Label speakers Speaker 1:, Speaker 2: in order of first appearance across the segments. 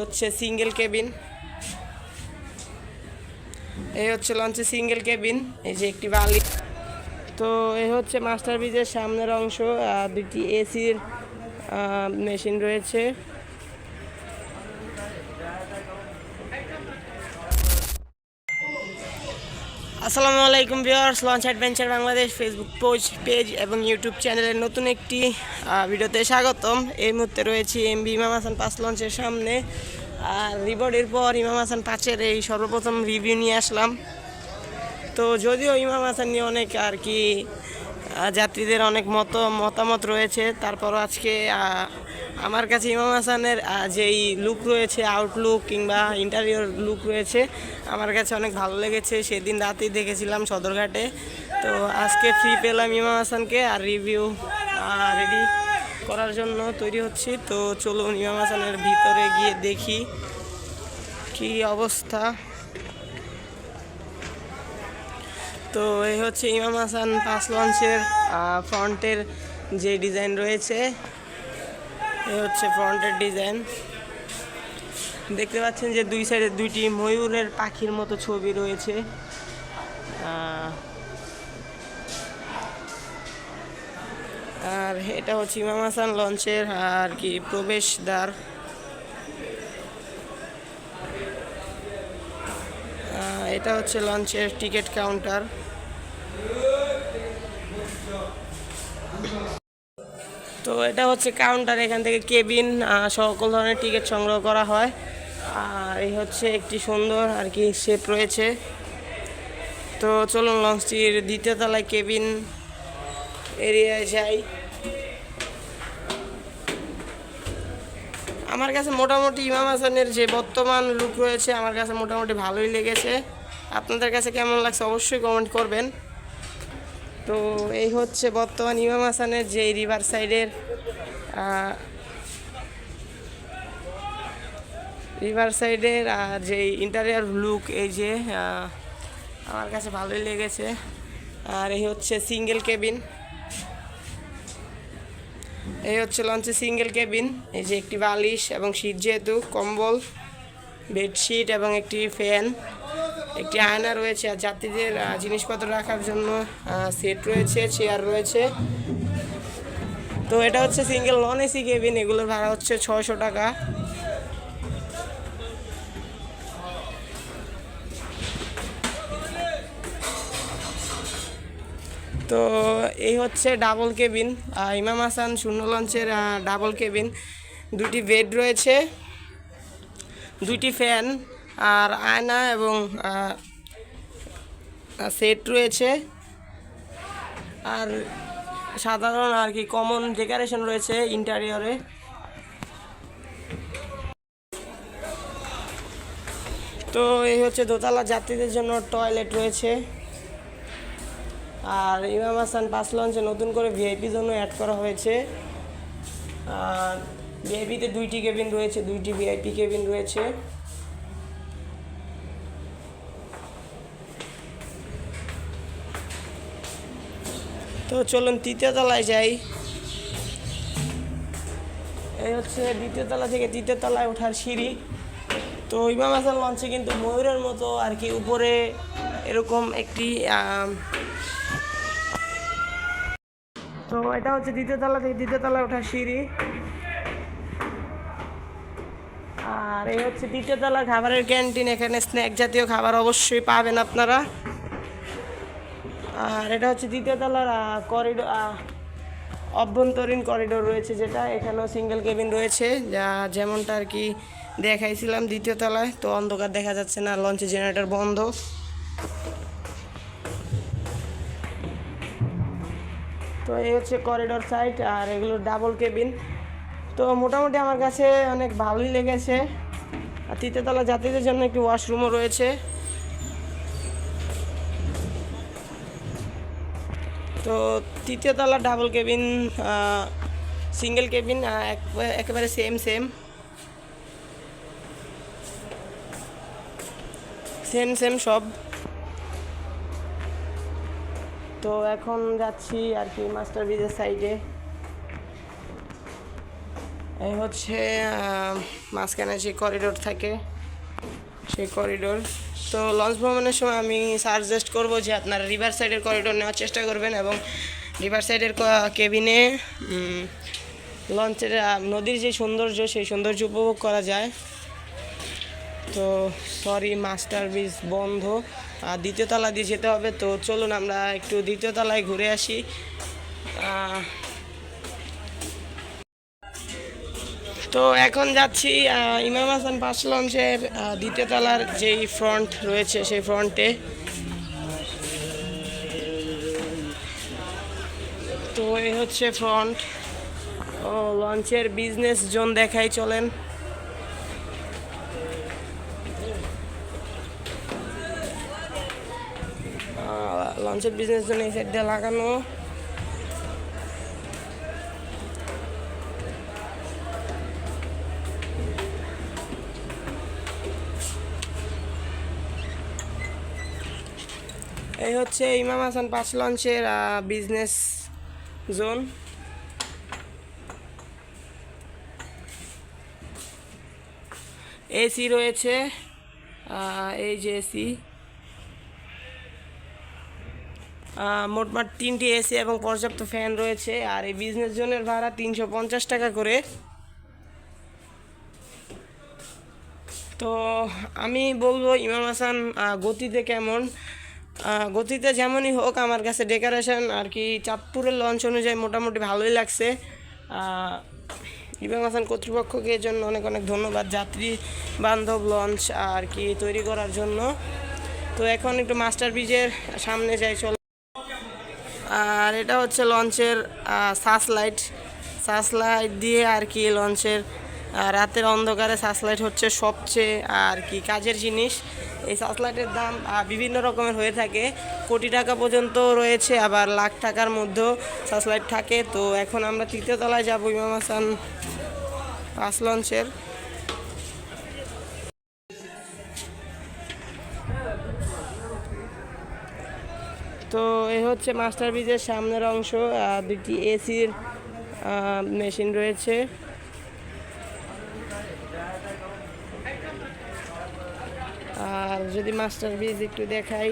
Speaker 1: হচ্ছে single cabin এই হচ্ছে লঞ্চে সিঙ্গেল কেবিন এই যে একটি বালি। তো এই হচ্ছে মাস্টার ব্রিজের সামনের অংশ দুটি এসির মেশিন রয়েছে। আসসালামু আলাইকুম viewers launch adventure Bangladesh Facebook page page এবং ইউটিউব চ্যানেলের নতুন একটি ভিডিওতে স্বাগতম। এই মুহূর্তে রয়েছি এমবি ইমাম হাসান পাঁচ লঞ্চের সামনে। আর রিবোর্ডের পর ইমাম হাসান পাঁচের এই সর্বপ্রথম রিভিউ নিয়ে আসলাম। তো যদিও ইমাম হাসান নিয়ে অনেক আর কি যাত্রীদের অনেক মত, মতামত রয়েছে, তারপরও আজকে আমার কাছে ইমাম হাসানের যেই লুক রয়েছে আউটলুক কিংবা ইন্টারিয়র লুক রয়েছে, আমার কাছে অনেক ভালো লেগেছে। সেদিন রাতেই দেখেছিলাম সদরঘাটে। তো আজকে ফ্রি পেলাম ইমাম হাসানকে আর রিভিউ রেডি করার জন্য তৈরি হচ্ছি। তো চলুন ইমাম হাসানের ভিতরে গিয়ে দেখি কি অবস্থা। তো এই হচ্ছে ইমাম হাসান পাঁচ লঞ্চের ফ্রন্টের যে ডিজাইন রয়েছে। এই হচ্ছে ফ্রন্টের ডিজাইন। দেখতে পাচ্ছেন যে দুই সাইডে দুইটি ময়ূরের পাখির মতো ছবি রয়েছে। আর এটা হচ্ছে ইমাম হাসান লঞ্চের আর কি প্রবেশদ্বার। এটা হচ্ছে লঞ্চের টিকিট কাউন্টার। তো এটা হচ্ছে কাউন্টার এখান থেকে কেবিন সকল ধরনের টিকিট সংগ্রহ করা হয়। আর এই হচ্ছে একটি সুন্দর আর কি শেপ রয়েছে। তো চলুন লঞ্চটির দ্বিতীয় তলায় কেবিন এরিয়ায় যাই। আমার কাছে মোটামুটি ইমাম হাসানের যে বর্তমান লুক রয়েছে, আমার কাছে মোটামুটি ভালোই লেগেছে। আপনাদের কাছে কেমন লাগছে অবশ্যই কমেন্ট করবেন। তো এই হচ্ছে বর্তমান ইমাম হাসানের যে রিভার সাইডের রিভার সাইডের আর যে ইন্টারিয়ার লুক এই যে আমার কাছে ভালোই লেগেছে। আর এই হচ্ছে সিঙ্গেল কেবিন এই হচ্ছে লঞ্চে সিঙ্গেল কেবিন এই যে একটি বালিশ এবং শীত যেহেতু, কম্বল বেডশিট এবং একটি ফ্যান একটি আয়না রয়েছে আর যাত্রীদের জিনিসপত্র রাখার জন্য সেট রয়েছে চেয়ার রয়েছে। তো এটা হচ্ছে সিঙ্গেল নন এসি কেবিন এগুলোর ভাড়া হচ্ছে ছয়শো টাকা। তো এই হচ্ছে ডাবল কেবিন ইমাম হাসান শূন্য লঞ্চের ডাবল কেবিন দুটি বেড রয়েছে দুইটি ফ্যান আর আয়না এবং সেট রয়েছে। আর সাধারণ আর কি কমন ডেকারেশন রয়েছে ইন্টারিয়রে তো এই হচ্ছে দোতলা যাত্রীদের জন্য টয়লেট রয়েছে। আর ইমাম হাসান পাঁচ লঞ্চে নতুন করে ভিআইপি জন্য অ্যাড করা হয়েছে। আর ভিআইপিতে দুইটি কেবিন রয়েছে, দুইটি ভিআইপি কেবিন রয়েছে। তো চলুন তৃতীয় তলায় যাই। এই হচ্ছে দ্বিতীয় তলা থেকে তৃতীয় তলায় ওঠার সিঁড়ি। তো ইমাম হাসান লঞ্চে কিন্তু ময়ূরের মতো আর কি উপরে এরকম একটি তো এটা হচ্ছে দ্বিতীয় তলা থেকে দ্বিতীয় তলা ওঠার সিঁড়ি। আর এই হচ্ছে দ্বিতীয় তলা খাবারের ক্যান্টিন, এখানে স্ন্যাক জাতীয় খাবার অবশ্যই পাবেন আপনারা। আর এটা হচ্ছে দ্বিতীয় তলার করিডোর অভ্যন্তরীণ করিডোর রয়েছে যেটা। এখানেও সিঙ্গেল কেবিন রয়েছে, যা যেমনটা আর কি দেখাইছিলাম দ্বিতীয় তলায়, তো অন্ধকার দেখা যাচ্ছে না লঞ্চে জেনারেটর বন্ধ। তো এই হচ্ছে করিডোর সাইড আর এগুলো ডাবল কেবিন তো মোটামুটি আমার কাছে অনেক ভালোই লেগেছে। আর তৃতীয়তলা যাত্রীদের জন্য একটি ওয়াশরুমও রয়েছে। তো তৃতীয়তলা ডাবল কেবিন সিঙ্গেল কেবিন একেবারে সেম সেম সেম সেম সব। তো এখন যাচ্ছি আর কি মাস্টার ব্রিজের সাইডে এই হচ্ছে মাঝখানে যে করিডোর থাকে, সেই করিডোর তো লঞ্চ ভ্রমণের সময় আমি সাজেস্ট করব যে আপনারা রিভার সাইডের করিডোর নেওয়ার চেষ্টা করবেন এবং রিভার সাইডের কেবিনে লঞ্চের নদীর যে সৌন্দর্য, সেই সৌন্দর্য উপভোগ করা যায়। তো সরি মাস্টার ব্রিজ বন্ধ। আর দ্বিতীয় তলা দিয়ে যেতে হবে, তো চলুন আমরা একটু দ্বিতীয় তলায় ঘুরে আসি। তো এখন যাচ্ছি ইমাম হাসান পাঁচ লঞ্চের আহ, দ্বিতীয় তলার যেই ফ্রন্ট রয়েছে সেই ফ্রন্টে তো এই হচ্ছে ফ্রন্ট ও লঞ্চের বিজনেস জোন দেখাই চলেন। লঞ্চের বিজনেস জোন এই সাইড দিয়ে লাগানো। এই হচ্ছে ইমাম হাসান পাঁচ লঞ্চের বিজনেস জোন এসি রয়েছে এই যে এসি মোটমাট তিনটি এসি এবং পর্যাপ্ত ফ্যান রয়েছে। আর এই বিজনেস জোনের ভাড়া তিনশো পঞ্চাশ টাকা করে। তো আমি বলব ইমাম হাসান গতিতে কেমন? গতিতে যেমনই হোক আমার কাছে ডেকোরেশন আর কি চাঁদপুরের লঞ্চ অনুযায়ী মোটামুটি ভালোই লাগছে। ইমাম হাসান কর্তৃপক্ষকে এর জন্য অনেক অনেক ধন্যবাদ যাত্রী, বান্ধব লঞ্চ আর কি তৈরি করার জন্য। তো এখন একটু মাস্টার ব্রিজের সামনে যাই, চল। আর এটা হচ্ছে লঞ্চের সাস লাইট সাস লাইট দিয়ে আর কি লঞ্চের রাতের অন্ধকারে সাস লাইট হচ্ছে সবচেয়ে আর কি কাজের জিনিস। এই সাস লাইটের দাম বিভিন্ন রকমের হয়ে থাকে। কোটি টাকা পর্যন্ত রয়েছে, আবার লাখ টাকার মধ্যেও সাস লাইট থাকে। তো এখন আমরা তৃতীয় তলায় যাব, ইমাম হাসান পাঁচ লঞ্চের। তো এই হচ্ছে মাস্টার ব্রিজের সামনের অংশ দুটি এসির মেশিন রয়েছে আর যদি মাস্টার ব্রিজ একটু দেখাই।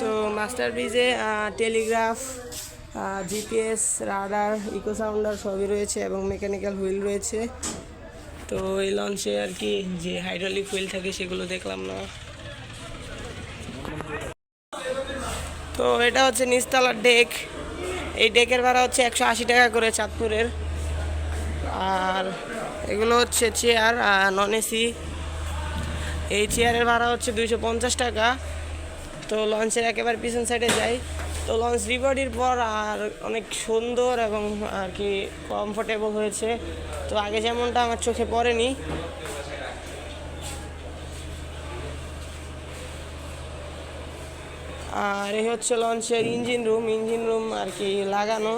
Speaker 1: তো মাস্টার ব্রিজে telegraph GPS, radar, echo sounder সবই রয়েছে এবং মেকানিক্যাল হুইল রয়েছে। তো এই লঞ্চে আর কি যে হাইড্রোলিক হুইল থাকে সেগুলো দেখলাম না। তো এটা হচ্ছে নিচতলার ডেক। এই ডেকের ভাড়া হচ্ছে একশো আশি টাকা করে চাঁদপুরের। আর এগুলো হচ্ছে চেয়ার নন এসি এই চেয়ারের ভাড়া হচ্ছে দুইশো পঞ্চাশ টাকা। তো লঞ্চের একেবারে পিছন সাইডে যাই। তো লঞ্চ রিবডির পর আর অনেক সুন্দর এবং আর কি কমফোর্টেবল হয়েছে। তো আগে যেমনটা আমার চোখে পড়েনি। আর এই হচ্ছে লঞ্চের ইঞ্জিন রুম ইঞ্জিন রুম আর কি লাগানো।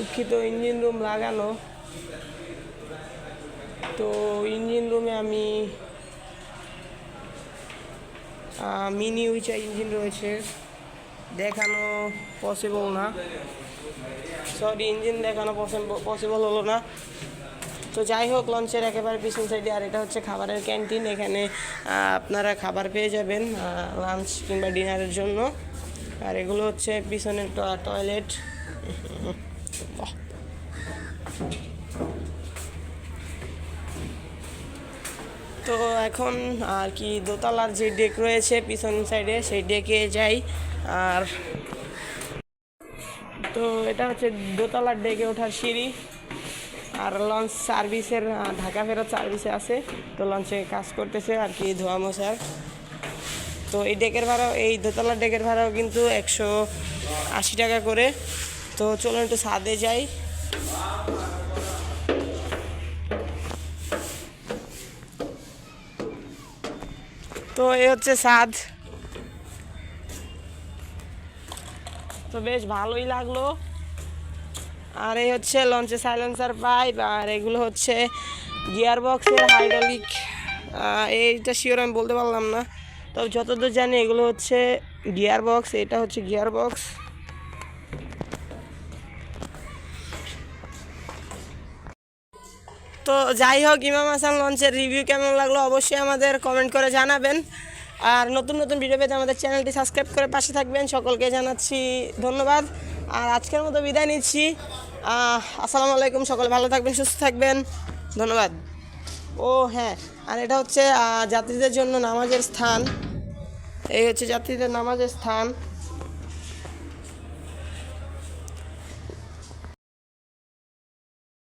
Speaker 1: দুঃখিত ইঞ্জিন রুম লাগানো। তো ইঞ্জিন রুমে আমি মিনি উইচা ইঞ্জিন রয়েছে। দেখানো পসিবল না। সরি ইঞ্জিন দেখানো পসিবল হলো না। তো যাই হোক লঞ্চের একেবারে পিছন সাইডে আর এটা হচ্ছে খাবারের ক্যান্টিন এখানে আপনারা খাবার পেয়ে যাবেন লাঞ্চ কিংবা ডিনারের জন্য। আর এগুলো হচ্ছে পিছনের টয়লেট তো এখন আর কি দোতলার যে ডেক রয়েছে পিছন সাইডে সেই ডেকে যাই। আর তো এটা হচ্ছে দোতলার ডেকে ওঠার সিঁড়ি। আর লঞ্চ সার্ভিসের ঢাকা ফেরত সার্ভিসে আছে। তো লঞ্চে কাজ করতেছে আর কি ধোয়া মশার তো এই ডেকের ভাড়াও, এই দোতলার ডেকের ভাড়াও কিন্তু একশো আশি টাকা করে। তো চলুন একটু ছাদে যাই। তো এ হচ্ছে সাদ তো বেশ ভালোই লাগল। আর এই হচ্ছে লঞ্চে সাইলেন্সার পাইপ আর এগুলো হচ্ছে গিয়ার বক্সের হাইড্রোলিক এইটা শিওর আমি বলতে পারলাম না। তবে যতদূর জানি এগুলো হচ্ছে গিয়ার বক্স এটা হচ্ছে গিয়ার বক্স তো যাই হোক, ইমাম হাসান লঞ্চের রিভিউ কেমন লাগল অবশ্যই আমাদের কমেন্ট করে জানাবেন। আর নতুন নতুন ভিডিও পেতে আমাদের চ্যানেলটি সাবস্ক্রাইব করে পাশে থাকবেন। সকলকে জানাচ্ছি ধন্যবাদ। আর আজকের মতো বিদায় নিচ্ছি। আসসালামু আলাইকুম, সকলে ভালো থাকবেন, সুস্থ থাকবেন। ধন্যবাদ। ও হ্যাঁ আর এটা হচ্ছে যাত্রীদের জন্য নামাজের স্থান। এই হচ্ছে যাত্রীদের নামাজের স্থান।